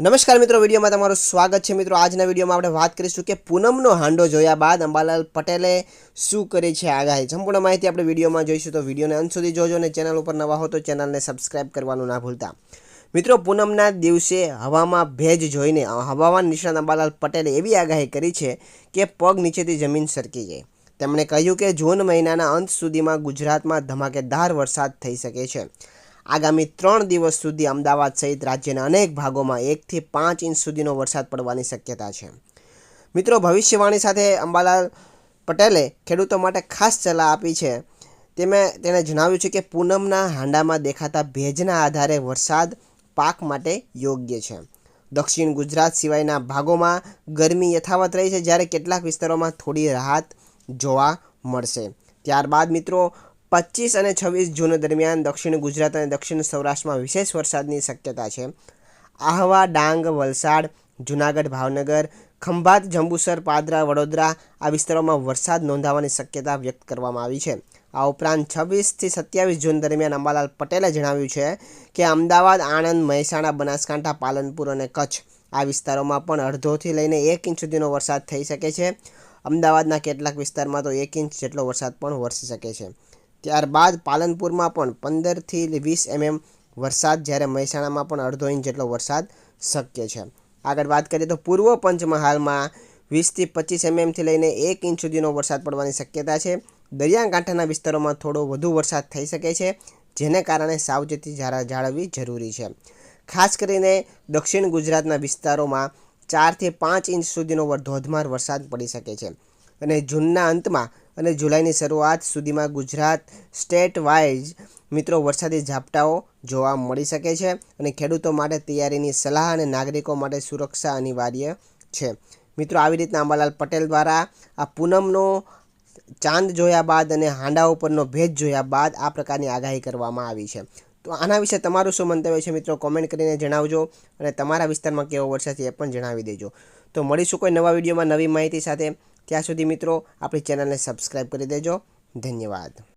નમસ્કાર મિત્રો, વિડીયોમાં તમારું સ્વાગત છે. મિત્રો, આજના વિડીયોમાં આપણે વાત કરીશું કે પૂનમનો હાંડો જોયા બાદ અંબાલાલ પટેલે શું કરી છે આગાહી? સંપૂર્ણ માહિતી આપણે વિડીયોમાં જોઈશું. તો વિડીયોને અંત સુધી જોજો અને ચેનલ ઉપર નવા હો તો ચેનલને સબસ્ક્રાઇબ કરવાનું ના ભૂલતા. મિત્રો, પૂનમના દિવસે હવામાં ભેજ જોઈને હવામાન નિષ્ણાત અંબાલાલ પટેલે એવી આગાહી કરી છે કે પગ નીચેથી જમીન સરકી જાય. તેમણે કહ્યું કે જૂન મહિનાના અંત સુધીમાં ગુજરાતમાં ધમાકેદાર વરસાદ થઈ શકે છે. આગામી ત્રણ દિવસ સુધી અમદાવાદ સહિત રાજ્યના અનેક ભાગોમાં એકથી પાંચ ઇંચ સુધીનો વરસાદ પડવાની શક્યતા છે. મિત્રો, ભવિષ્યવાણી સાથે અંબાલાલ પટેલે ખેડૂતો માટે ખાસ સલાહ આપી છે. તેમાં તેણે જણાવ્યું છે કે પૂનમના હાંડામાં દેખાતા ભેજના આધારે વરસાદ પાક માટે યોગ્ય છે. દક્ષિણ ગુજરાત સિવાયના ભાગોમાં ગરમી યથાવત રહી છે, જ્યારે કેટલાક વિસ્તારોમાં થોડી રાહત જોવા મળશે. ત્યારબાદ મિત્રો પચીસ અને છવ્વીસ જૂન દરમિયાન દક્ષિણ ગુજરાત અને દક્ષિણ સૌરાષ્ટ્રમાં વિશેષ વરસાદની શક્યતા છે. આહવા, ડાંગ, વલસાડ, જુનાગઢ, ભાવનગર, ખંભાત, જંબુસર, પાદરા, વડોદરા આ વિસ્તારોમાં વરસાદ નોંધાવાની શક્યતા વ્યક્ત કરવામાં આવી છે. આ ઉપરાંત છવ્વીસથી સત્યાવીસ જૂન દરમિયાન અંબાલાલ પટેલે જણાવ્યું છે કે અમદાવાદ, આણંદ, મહેસાણા, બનાસકાંઠા, પાલનપુર અને કચ્છ આ વિસ્તારોમાં પણ અડધોથી લઈને એક ઇંચ સુધીનો વરસાદ થઈ શકે છે. અમદાવાદના કેટલાક વિસ્તારમાં તો એક ઇંચ જેટલો વરસાદ પણ વરસી શકે છે. ત્યારબાદ પાલનપુરમાં પણ પંદરથી વીસ એમએમ વરસાદ, જ્યારે મહેસાણામાં પણ અડધો ઇંચ જેટલો વરસાદ શક્ય છે. આગળ વાત કરીએ તો પૂર્વ પંચમહાલમાં વીસથી પચીસ એમએમથી લઈને એક ઇંચ સુધીનો વરસાદ પડવાની શક્યતા છે. દરિયાકાંઠાના વિસ્તારોમાં થોડો વધુ વરસાદ થઈ શકે છે, જેને કારણે સાવચેતી જાળા જાળવવી જરૂરી છે. ખાસ કરીને દક્ષિણ ગુજરાતના વિસ્તારોમાં ચારથી પાંચ ઇંચ સુધીનો ધોધમાર વરસાદ પડી શકે છે. અને જૂનના અંતમાં અને જુલાઈની શરૂઆત સુધીમાં ગુજરાત સ્ટેટ વાઇઝ મિત્રો વરસાદી ઝાપટાઓ જોવા મળી શકે છે અને ખેડૂતો માટે તૈયારીની સલાહ અને નાગરિકો માટે સુરક્ષા અનિવાર્ય છે. મિત્રો, આવી રીતના અંબાલાલ પટેલ દ્વારા આ પૂનમનો ચાંદ જોયા બાદ અને હાંડા ઉપરનો ભેજ જોયા બાદ આ પ્રકારની આગાહી કરવામાં આવી છે. તો આના વિશે તમારું શું મંતવ્ય છે મિત્રો? કોમેન્ટ કરીને જણાવજો અને તમારા વિસ્તારમાં કેવો વરસાદ એ પણ જણાવી દેજો. તો મળીશું કોઈ નવા વિડીયોમાં નવી માહિતી સાથે. ત્યાં સુધી મિત્રો આપણી ચેનલને સબસ્ક્રાઈબ કરી દેજો. ધન્યવાદ.